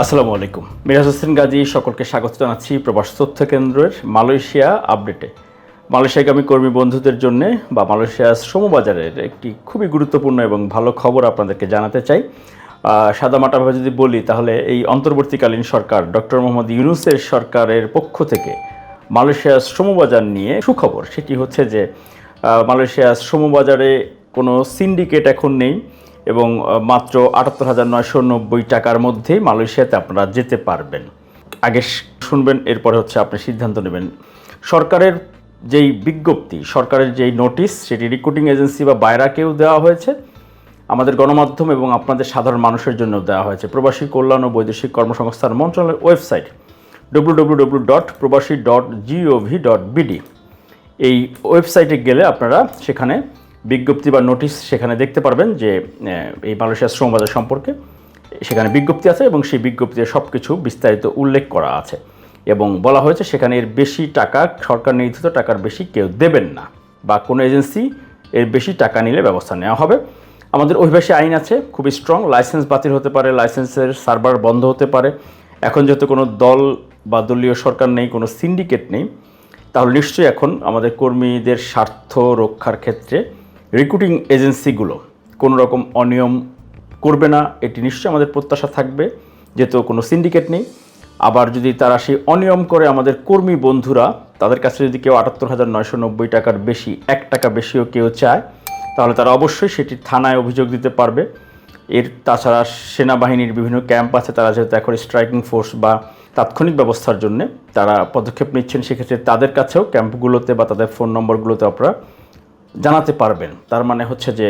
আসসালামু আলাইকুম। মিরাজ হোসেন গাজী, সকলকে স্বাগত জানাচ্ছি প্রবাস তথ্য কেন্দ্রের মালয়েশিয়া আপডেটে। মালয়েশিয়াগামী কর্মী বন্ধুদের জন্য বা মালয়েশিয়া শ্রমবাজারের একটি খুবই গুরুত্বপূর্ণ এবং ভালো খবর আপনাদেরকে জানাতে চাই। সাদামাটাভাবে যদি বলি, তাহলে এই অন্তর্বর্তীকালীন সরকার ডক্টর মোহাম্মদ ইউনুসের সরকারের পক্ষ থেকে মালয়েশিয়া শ্রমবাজার নিয়ে সুখবর। সেটি হচ্ছে যে মালয়েশিয়া শ্রমবাজারে কোনো সিন্ডিকেট এখন নেই। এবং মাত্র আটাত্তর হাজার নয়শো নব্বই টাকার মধ্যেই মালয়েশিয়াতে আপনারা যেতে পারবেন। আগে শুনবেন, এরপরে হচ্ছে আপনি সিদ্ধান্ত নেবেন। সরকারের যেই বিজ্ঞপ্তি, সরকারের যেই নোটিশ, সেটি রিক্রুটিং এজেন্সি বা বাইরাকেও দেওয়া হয়েছে। আমাদের গণমাধ্যম এবং আপনাদের সাধারণ মানুষের জন্য দেওয়া হয়েছে। প্রবাসী কল্যাণ ও বৈদেশিক কর্মসংস্থান মন্ত্রণালয়ের website W W W dot probashi dot GOV dot BD এই ওয়েবসাইটে গেলে আপনারা সেখানে বিজ্ঞপ্তি বা নোটিশ সেখানে দেখতে পারবেন যে এই মালয়েশিয়া শ্রম বাজার সম্পর্কে সেখানে বিজ্ঞপ্তি আছে এবং সেই বিজ্ঞপ্তিতে সব কিছু বিস্তারিত উল্লেখ করা আছে এবং বলা হয়েছে সেখানে এর বেশি টাকা সরকার নির্ধারিত টাকার বেশি কেউ দেবেন না বা কোনো এজেন্সি এর বেশি টাকা নিলে ব্যবস্থা নেওয়া হবে। আমাদের অভিবাসী আইন আছে, খুবই স্ট্রং লাইসেন্স বাতিল হতে পারে লাইসেন্সের সার্ভার বন্ধ হতে পারে। এখন যেহেতু কোনো দল বা দলীয় সরকার নেই, কোনো সিন্ডিকেট নেই, তাহলে নিশ্চয়ই এখন আমাদের কর্মীদের স্বার্থ রক্ষার ক্ষেত্রে রিক্রুটিং এজেন্সিগুলো কোনো রকম অনিয়ম করবে না, এটি নিশ্চয়ই আমাদের প্রত্যাশা থাকবে, যেহেতু কোনো সিন্ডিকেট নেই। আবার যদি তারা সেই অনিয়ম করে আমাদের কর্মী বন্ধুরা, তাদের কাছে যদি কেউ আটাত্তর হাজার নয়শো নব্বই টাকার বেশি, এক টাকা বেশিও কেউ চায়, তাহলে তারা অবশ্যই সেটি থানায় অভিযোগ দিতে পারবে। এর তাছাড়া সেনাবাহিনীর বিভিন্ন ক্যাম্প আছে, তারা যেহেতু এখন স্ট্রাইকিং ফোর্স বা তাৎক্ষণিক ব্যবস্থার জন্য তারা পদক্ষেপ নিচ্ছেন, সেক্ষেত্রে তাদের কাছেও ক্যাম্পগুলোতে বা তাদের ফোন নম্বরগুলোতে আপনারা জানাতে পারবেন। তার মানে হচ্ছে যে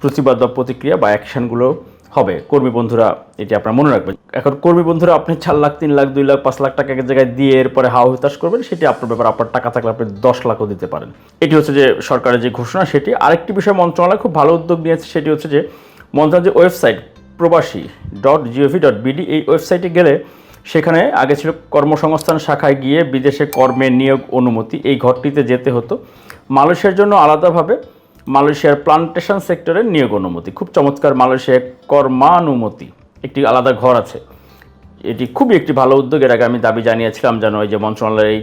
প্রতিবাদ বা প্রতিক্রিয়া বা অ্যাকশনগুলো হবে। কর্মী বন্ধুরা, এটি আপনার মনে রাখবেন। এখন কর্মী বন্ধুরা, আপনি চার লাখ, তিন লাখ, দুই লাখ, পাঁচ লাখ টাকা এক জায়গায় দিয়ে এরপরে হাও হতাশ করবেন, সেটি আপনার ব্যাপার আপনার টাকা থাকলে আপনি দশ লাখও দিতে পারেন। এটি হচ্ছে যে, সরকারের যে ঘোষণা, সেটি আরেকটি বিষয় মন্ত্রণালয় খুব ভালো উদ্যোগ নিয়েছে, সেটি হচ্ছে যে মন্ত্রণালয়ের যে ওয়েবসাইট, প্রবাসী ডট জিওভি ডট বিডি এই ওয়েবসাইটে গেলে সেখানে আগে ছিল কর্মসংস্থান শাখায় গিয়ে বিদেশে কর্মে নিয়োগ অনুমতি, এই ঘরটিতে যেতে হতো। মালয়েশিয়ার জন্য আলাদাভাবে মালয়েশিয়ার প্লান্টেশন সেক্টরের নিয়োগ অনুমতি। খুব চমৎকার মালয়েশিয়ায় কর্মানুমতি। একটি আলাদা ঘর আছে। এটি খুবই একটি ভালো উদ্যোগ। এর আগে আমি দাবি জানিয়েছিলাম যেন এই যে মন্ত্রণালয়ের এই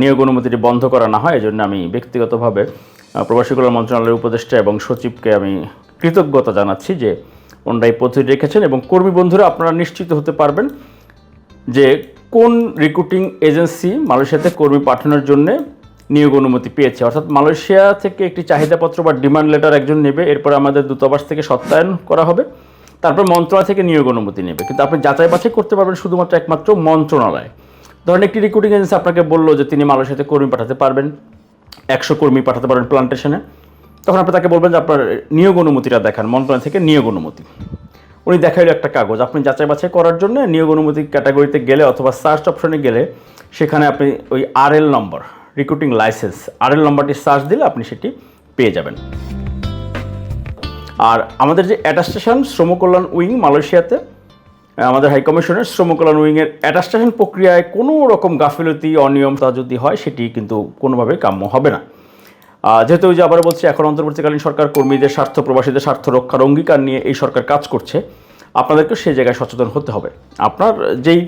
নিয়োগ অনুমতিটি বন্ধ করা না হয়, এজন্য আমি ব্যক্তিগতভাবে প্রবাসী কল্যাণ মন্ত্রণালয়ের উপদেষ্টা এবং সচিবকে আমি কৃতজ্ঞতা জানাচ্ছি যে ওনারা এই পদ্ধতি রেখেছেন এবং কর্মী বন্ধুরা আপনারা নিশ্চিত হতে পারবেন যে কোন রিক্রুটিং এজেন্সি মালয়েশিয়াতে কর্মী পাঠানোর জন্য নিয়োগ অনুমতি পেয়েছে। অর্থাৎ মালয়েশিয়া থেকে একটি চাহিদাপত্র বা ডিমান্ড লেটার একজন নেবে, এরপর আমাদের দূতাবাস থেকে সত্যায়ন করা হবে, তারপর মন্ত্রণালয় থেকে নিয়োগ অনুমতি নেবে। কিন্তু আপনি যাচাই বাছাই করতে পারবেন শুধুমাত্র একমাত্র মন্ত্রণালয়। ধরেন একটি রিক্রুটিং এজেন্সি আপনাকে বলল যে তিনি মালয়েশিয়াতে কর্মী পাঠাতে পারবেন, একশো কর্মী পাঠাতে পারবেন প্লান্টেশনে তখন আপনি তাকে বলবেন যে আপনার নিয়োগ অনুমতিটা দেখান, মন্ত্রণালয় থেকে নিয়োগ অনুমতি। উনি দেখাইলো একটা কাগজ। আপনি যাচাই বাছাই করার জন্য নিয়োগ অনুমতি ক্যাটাগরিতে গেলে অথবা সার্চ অপশনে গেলে সেখানে আপনি ওই RL number recruiting licence RL নম্বরটি সার্চ দিলে আপনি সেটি পেয়ে যাবেন। আর আমাদের যে অ্যাটাস্টেশন শ্রমকল্যাণ উইং মালয়েশিয়াতে আমাদের হাইকমিশনের শ্রমকল্যাণ উইংয়ের অ্যাটাস্টেশন প্রক্রিয়ায় কোনো রকম গাফিলতি অনিয়ম তা যদি হয়, সেটি কিন্তু কোনোভাবেই কাম্য হবে না। যেহেতু ওই যে আবার বলছি, এখন অন্তর্বর্তীকালীন সরকার কর্মীদের স্বার্থ, প্রবাসীদের স্বার্থ রক্ষার অঙ্গীকার নিয়ে এই সরকার কাজ করছে আপনাদেরকে সেই জায়গায় সচেতন হতে হবে। আপনার যেই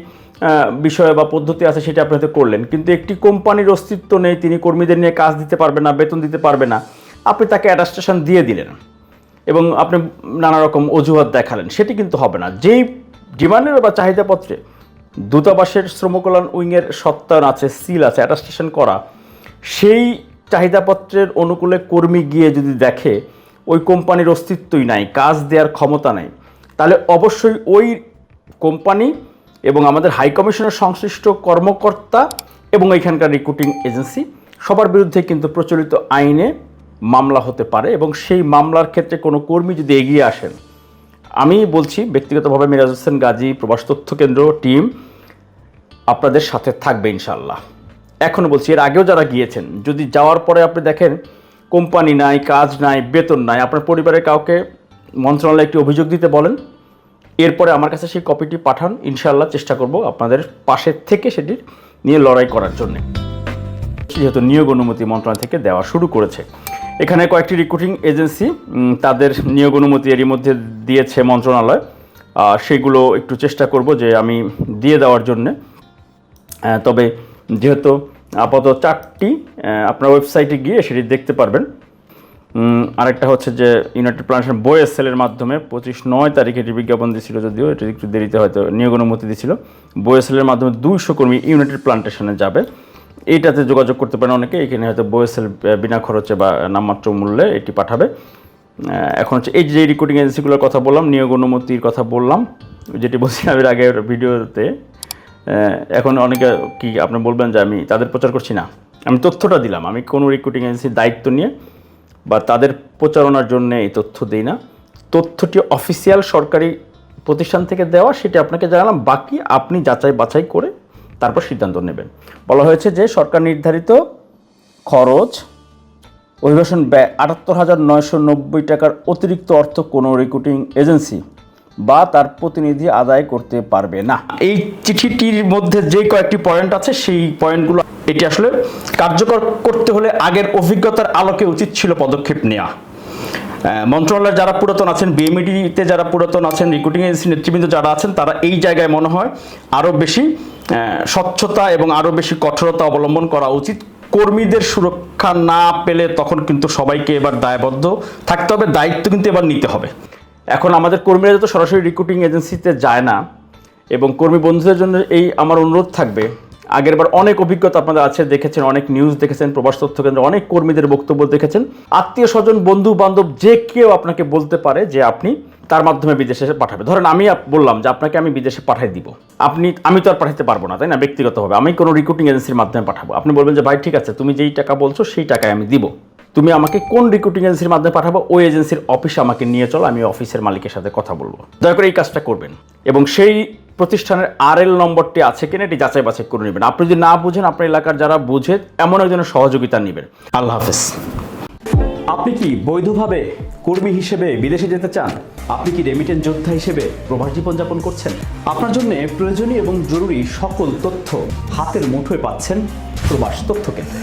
বিষয় বা পদ্ধতি আছে সেটা আপনি করলেন, কিন্তু একটি কোম্পানির অস্তিত্ব নেই, তিনি কর্মীদের নিয়ে কাজ দিতে পারবে না, বেতন দিতে পারবে না, আপনি তাকে অ্যাডাস্টেশন দিয়ে দিলেন এবং আপনি নানা রকম অজুহাত দেখালেন, সেটি কিন্তু হবে না। যেই ডিমান্ডের বা চাহিদাপত্রে দূতাবাসের শ্রমকল্যাণ উইংয়ের সত্যায়ন আছে, সিল আছে অ্যাটাস্টেশন করা, সেই চাহিদাপত্রের অনুকূলে কর্মী গিয়ে যদি দেখে ওই কোম্পানির অস্তিত্বই নাই, কাজ দেওয়ার ক্ষমতা নাই, তাহলে অবশ্যই ওই কোম্পানি এবং আমাদের হাই কমিশনের সংশ্লিষ্ট কর্মকর্তা এবং এখানকার রিক্রুটিং এজেন্সি সবার বিরুদ্ধে কিন্তু প্রচলিত আইনে মামলা হতে পারে এবং সেই মামলার ক্ষেত্রে কোনো কর্মী যদি এগিয়ে আসেন, আমি বলছি ব্যক্তিগতভাবে মিরাজ হোসেন গাজী, প্রবাস তথ্য কেন্দ্র, টিম, আপনাদের সাথে থাকবে ইনশাল্লাহ এখনও বলছি, এর আগেও যারা গিয়েছেন, যদি যাওয়ার পরে আপনি দেখেন কোম্পানি নাই, কাজ নাই, বেতন নাই, আপনার পরিবারের কাউকে মন্ত্রণালয়ে একটি অভিযোগ দিতে বলেন, এরপরে আমার কাছে সেই কপিটি পাঠান ইনশাল্লাহ চেষ্টা করব আপনাদের পাশের থেকে সেটি নিয়ে লড়াই করার জন্যে। যেহেতু নিয়োগ অনুমতি মন্ত্রণালয় থেকে দেওয়া শুরু করেছে। এখানে কয়েকটি রিক্রুটিং এজেন্সি তাদের নিয়োগ অনুমতি এরই মধ্যে দিয়েছে মন্ত্রণালয়। সেগুলো একটু চেষ্টা করব যে আমি দিয়ে দেওয়ার জন্যে। তবে যেহেতু আপাতত চারটি আপনার ওয়েবসাইটে গিয়ে সেটি দেখতে পারবেন। আরেকটা হচ্ছে যে ইউনাইটেড প্ল্যানেশন বয়েস সেলের মাধ্যমে পঁচিশ নয় তারিখে এটি বিজ্ঞাপন দিয়েছিল যদিও, এটি একটু দেরিতে হয়তো নিয়োগ অনুমতি দিয়েছিল। বয়েস সেলের মাধ্যমে দুইশো কর্মী ইউনাইটেড প্লান্টেশনে যাবে। এইটাতে যোগাযোগ করতে পারেন অনেকে, এখানে হয়তো বয়েসেল বিনা খরচে বা নামমাত্র মূল্যে এটি পাঠাবে। এখন হচ্ছে এই যে রিক্রুটিং এজেন্সিগুলোর কথা বললাম, নিয়োগ অনুমতির কথা বললাম, যেটি বলছিলাম এর আগের ভিডিওতে এখন অনেকে কি আপনি বলবেন যে আমি তাদের প্রচার করছি না? আমি তথ্যটা দিলাম, আমি কোনো রিক্রুটিং এজেন্সির দায়িত্ব নিয়ে বা তাদের প্রচারণার জন্য এই তথ্য দিই না। তথ্যটি অফিসিয়াল সরকারি প্রতিষ্ঠান থেকে দেওয়া, সেটি আপনাকে জানালাম, বাকি আপনি যাচাই বাছাই করে তারপর সিদ্ধান্ত নেবেন। বলা হয়েছে যে সরকার নির্ধারিত খরচ, অভিবাসন ব্যয় আটাত্তর হাজার নয়শো নব্বই টাকার অতিরিক্ত অর্থ কোনো রিক্রুটিং এজেন্সি বা তার প্রতিনিধি আদায় করতে পারবে না। এই চিঠিটির মধ্যে যে কয়েকটি পয়েন্ট আছে, সেই পয়েন্টগুলো এটি আসলে কার্যকর করতে হলে আগের অভিজ্ঞতার আলোকে উচিত ছিল পদক্ষেপ নেওয়া মন্ত্রণালয়ের যারা পুরাতন আছেন বিএমইডিতে যারা পুরাতন আছেন রিক্রুটিং এজেন্সি নেতৃবৃন্দ যারা আছেন, তারা এই জায়গায় মনে হয় আরও বেশি স্বচ্ছতা এবং আরও বেশি কঠোরতা অবলম্বন করা উচিত। কর্মীদের সুরক্ষা না পেলে তখন কিন্তু সবাইকে এবার দায়বদ্ধ থাকতে হবে, দায়িত্ব কিন্তু এবার নিতে হবে। এখন আমাদের কর্মীরা যত সরাসরি রিক্রুটিং এজেন্সিতে যায় না, এবং কর্মী বন্ধুদের জন্য এই আমার অনুরোধ থাকবে। আগেরবার অনেক অভিজ্ঞতা আপনাদের আছে, দেখেছেন, অনেক নিউজ দেখেছেন, প্রবাস তথ্য কেন্দ্রে অনেক কর্মীদের বক্তব্য দেখেছেন। আত্মীয় স্বজন বন্ধু বান্ধব যে কেউ আপনাকে বলতে পারে যে আপনি তার মাধ্যমে বিদেশে পাঠাবে। ধরেন আমি বললাম যে আপনাকে আমি বিদেশে পাঠাই দিব। আপনি, আমি তো আর পাঠাতে পারব না, তাই না? ব্যক্তিগতভাবে। আমি কোনো রিক্রুটিং এজেন্সির মাধ্যমে পাঠাবো। আপনি বলবেন যে, ভাই, ঠিক আছে, তুমি যেই টাকা বলছো, সেই টাকায় আমি দিব। তুমি আমাকে কোন রিক্রুটিং এজেন্সির মাধ্যমে পাঠাবো ওই এজেন্সির অফিসে আমাকে নিয়ে চলো আমি অফিসের মালিকের সাথে কথা বলব। দয়া করে এই কাজটা করবেন এবং সেই প্রতিষ্ঠানের আর এল নম্বরটি আছে কিনা এটি যাচাই বাছাই করে নেবেন। আপনি যদি না বুঝেন আপনার এলাকার যারা বুঝে এমন একজনের সহযোগিতা নেবেন। আল্লাহ হাফেজ। আপনি কি বৈধভাবে কর্মী হিসেবে বিদেশে যেতে চান? আপনি কি রেমিটেন্স যোদ্ধা হিসেবে প্রবাস জীবনযাপন করছেন? আপনার জন্য প্রয়োজনীয় এবং জরুরি সকল তথ্য হাতের মুঠোয় পাচ্ছেন প্রবাস তথ্য কেন্দ্রে।